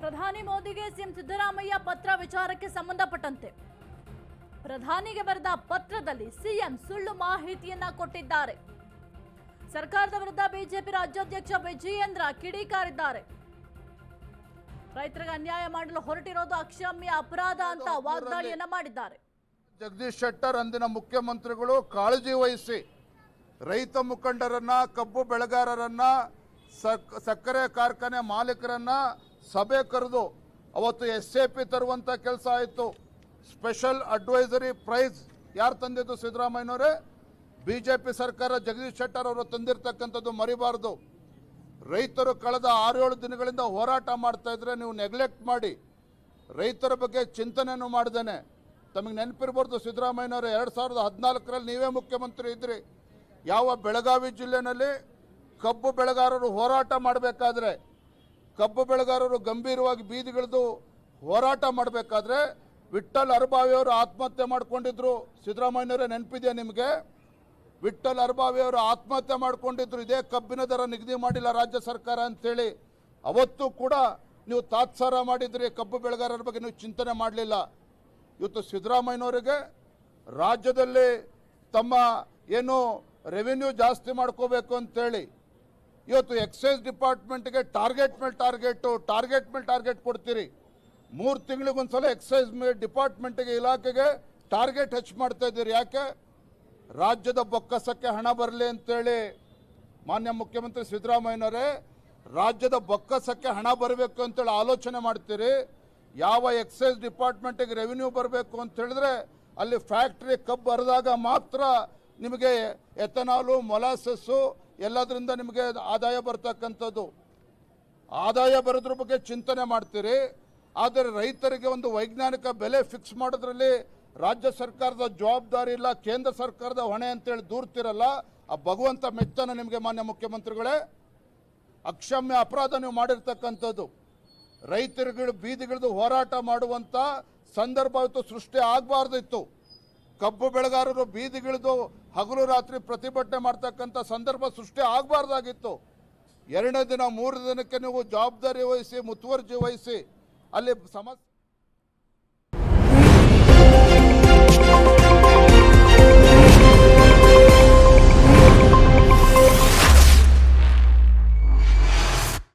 ಪ್ರಧಾನಿ ಮೋದಿಗೆ ಸಿಎಂ ಸಿದ್ದರಾಮಯ್ಯ ಪತ್ರ ವಿಚಾರಕ್ಕೆ ಸಂಬಂಧಪಟ್ಟಂತೆ. ಪ್ರಧಾನಿಗೆ ಬರೆದ ಪತ್ರದಲ್ಲಿ ಸಿಎಂ ಸುಳ್ಳು ಮಾಹಿತಿಯನ್ನ ಕೊಟ್ಟಿದ್ದಾರೆ. ಸರ್ಕಾರದ ವಿರುದ್ಧ ಬಿಜೆಪಿ ರಾಜ್ಯಾಧ್ಯಕ್ಷ ವಿಜಯೇಂದ್ರ ಕಿಡಿಕಾರಿದ್ದಾರೆ. ರೈತರಿಗೆ ಅನ್ಯಾಯ ಮಾಡಲು ಹೊರಟಿರೋದು ಅಕ್ಷಮ್ಯ ಅಪರಾಧ ಅಂತ ವಾಗ್ದಾಳಿಯನ್ನ ಮಾಡಿದ್ದಾರೆ. ಜಗದೀಶ್ ಶೆಟ್ಟರ್ ಅಂದಿನ ಮುಖ್ಯಮಂತ್ರಿಗಳು ಕಾಳಜಿ ವಹಿಸಿ ರೈತ ಮುಖಂಡರನ್ನ ಕಬ್ಬು ಬೆಳೆಗಾರರನ್ನ ಸಕ್- ಸಕ್ಕರೆ ಕಾರ್ಖಾನೆ ಮಾಲೀಕರನ್ನ ಸಭೆ ಕರೆದು ಅವತ್ತು ಎಸ್ ಎ ಪಿ ತರುವಂಥ ಕೆಲಸ ಆಯಿತು. ಸ್ಪೆಷಲ್ ಅಡ್ವೈಸರಿ ಪ್ರೈಸ್ ಯಾರು ತಂದಿದ್ದು ಸಿದ್ದರಾಮಯ್ಯನವರೇ? ಬಿಜೆಪಿ ಸರ್ಕಾರ ಜಗದೀಶ್ ಶೆಟ್ಟರ್ ಅವರು ತಂದಿರತಕ್ಕಂಥದ್ದು ಮರಿಬಾರದು. ರೈತರು ಕಳೆದ ಆರೇಳು ದಿನಗಳಿಂದ ಹೋರಾಟ ಮಾಡ್ತಾ ಇದ್ರೆ ನೀವು ನೆಗ್ಲೆಕ್ಟ್ ಮಾಡಿ. ರೈತರ ಬಗ್ಗೆ ಚಿಂತನೆಯನ್ನು ಮಾಡ್ದೇನೆ ತಮಗೆ ನೆನಪಿರ್ಬಾರ್ದು ಸಿದ್ದರಾಮಯ್ಯನವರು, ಎರಡು ಸಾವಿರದ ಹದಿನಾಲ್ಕರಲ್ಲಿ ನೀವೇ ಮುಖ್ಯಮಂತ್ರಿ ಇದ್ರಿ. ಯಾವ ಬೆಳಗಾವಿ ಜಿಲ್ಲೆನಲ್ಲಿ ಕಬ್ಬು ಬೆಳೆಗಾರರು ಹೋರಾಟ ಮಾಡಬೇಕಾದ್ರೆ, ಕಬ್ಬು ಬೆಳೆಗಾರರು ಗಂಭೀರವಾಗಿ ಬೀದಿಗಿಳಿದು ಹೋರಾಟ ಮಾಡಬೇಕಾದ್ರೆ ವಿಠ್ಠಲ್ ಅರ್ಬಾವಿಯವರು ಆತ್ಮಹತ್ಯೆ ಮಾಡಿಕೊಂಡಿದ್ರು. ಸಿದ್ದರಾಮಯ್ಯನವರೇ ನೆನಪಿದೆಯಾ ನಿಮಗೆ? ವಿಠ್ಠಲ್ ಅರ್ಬಾವಿ ಅವರು ಆತ್ಮಹತ್ಯೆ ಮಾಡಿಕೊಂಡಿದ್ರು. ಇದೇ ಕಬ್ಬಿನ ದರ ನಿಗದಿ ಮಾಡಿಲ್ಲ ರಾಜ್ಯ ಸರ್ಕಾರ ಅಂತೇಳಿ. ಅವತ್ತು ಕೂಡ ನೀವು ತಾತ್ಸಾರ ಮಾಡಿದ್ರಿ. ಕಬ್ಬು ಬೆಳೆಗಾರರ ಬಗ್ಗೆ ನೀವು ಚಿಂತನೆ ಮಾಡಲಿಲ್ಲ. ಇವತ್ತು ಸಿದ್ದರಾಮಯ್ಯನವರಿಗೆ ರಾಜ್ಯದಲ್ಲಿ ತಮ್ಮ ಏನು ರೆವಿನ್ಯೂ ಜಾಸ್ತಿ ಮಾಡ್ಕೋಬೇಕು ಅಂತೇಳಿ ಇವತ್ತು ಎಕ್ಸೈಸ್ ಡಿಪಾರ್ಟ್ಮೆಂಟ್ಗೆ ಟಾರ್ಗೆಟ್ ಮೇಲೆ ಟಾರ್ಗೆಟು ಟಾರ್ಗೆಟ್ ಮೇಲೆ ಟಾರ್ಗೆಟ್ ಕೊಡ್ತೀರಿ. ಮೂರು ತಿಂಗಳಿಗೊಂದ್ಸಲ ಎಕ್ಸೈಸ್ ಡಿಪಾರ್ಟ್ಮೆಂಟ್ಗೆ ಇಲಾಖೆಗೆ ಟಾರ್ಗೆಟ್ ಹೆಚ್ಚು ಮಾಡ್ತಾ ಇದ್ದೀರಿ. ಯಾಕೆ? ರಾಜ್ಯದ ಬೊಕ್ಕಸಕ್ಕೆ ಹಣ ಬರಲಿ ಅಂತೇಳಿ ಮಾನ್ಯ ಮುಖ್ಯಮಂತ್ರಿ ಸಿದ್ದರಾಮಯ್ಯನವರೇ, ರಾಜ್ಯದ ಬೊಕ್ಕಸಕ್ಕೆ ಹಣ ಬರಬೇಕು ಅಂತೇಳಿ ಆಲೋಚನೆ ಮಾಡ್ತೀರಿ. ಯಾವ ಎಕ್ಸೈಸ್ ಡಿಪಾರ್ಟ್ಮೆಂಟಿಗೆ ರೆವಿನ್ಯೂ ಬರಬೇಕು ಅಂತ ಹೇಳಿದ್ರೆ ಅಲ್ಲಿ ಫ್ಯಾಕ್ಟ್ರಿ ಕಬ್ಬು ಹರಿದಾಗ ಮಾತ್ರ ನಿಮಗೆ ಎಥನಾಲು, ಮೊಲಾಸಸ್ಸು ಎಲ್ಲದರಿಂದ ನಿಮಗೆ ಆದಾಯ ಬರ್ತಕ್ಕಂಥದ್ದು. ಆದಾಯ ಬರೋದ್ರ ಬಗ್ಗೆ ಚಿಂತನೆ ಮಾಡ್ತೀರಿ. ಆದರೆ ರೈತರಿಗೆ ಒಂದು ವೈಜ್ಞಾನಿಕ ಬೆಲೆ ಫಿಕ್ಸ್ ಮಾಡೋದ್ರಲ್ಲಿ ರಾಜ್ಯ ಸರ್ಕಾರದ ಜವಾಬ್ದಾರಿ ಇಲ್ಲ, ಕೇಂದ್ರ ಸರ್ಕಾರದ ಹೊಣೆ ಅಂತೇಳಿ ದೂರ್ತಿರಲ್ಲ. ಆ ಭಗವಂತ ಮೆಚ್ಚನ ನಿಮಗೆ ಮಾನ್ಯ ಮುಖ್ಯಮಂತ್ರಿಗಳೇ. ಅಕ್ಷಮ್ಯ ಅಪರಾಧ ನೀವು ಮಾಡಿರ್ತಕ್ಕಂಥದ್ದು. ರೈತರುಗಳು ಬೀದಿಗಿಳಿದು ಹೋರಾಟ ಮಾಡುವಂಥ ಸಂದರ್ಭ ಇವತ್ತು ಸೃಷ್ಟಿ ಆಗಬಾರ್ದಿತ್ತು. ಕಬ್ಬು ಬೆಳೆಗಾರರು ಬೀದಿಗಿಳಿದು ಹಗಲು ರಾತ್ರಿ ಪ್ರತಿಭಟನೆ ಮಾಡ್ತಕ್ಕಂಥ ಸಂದರ್ಭ ಸೃಷ್ಟಿ ಆಗಬಾರ್ದಾಗಿತ್ತು. ಎರಡನೇ ದಿನ ಮೂರು ದಿನಕ್ಕೆ ನೀವು ಜವಾಬ್ದಾರಿ ವಹಿಸಿ, ಮುತುವರ್ಜಿ ವಹಿಸಿ, ಅಲ್ಲಿ ಸಮಸ್ಯೆ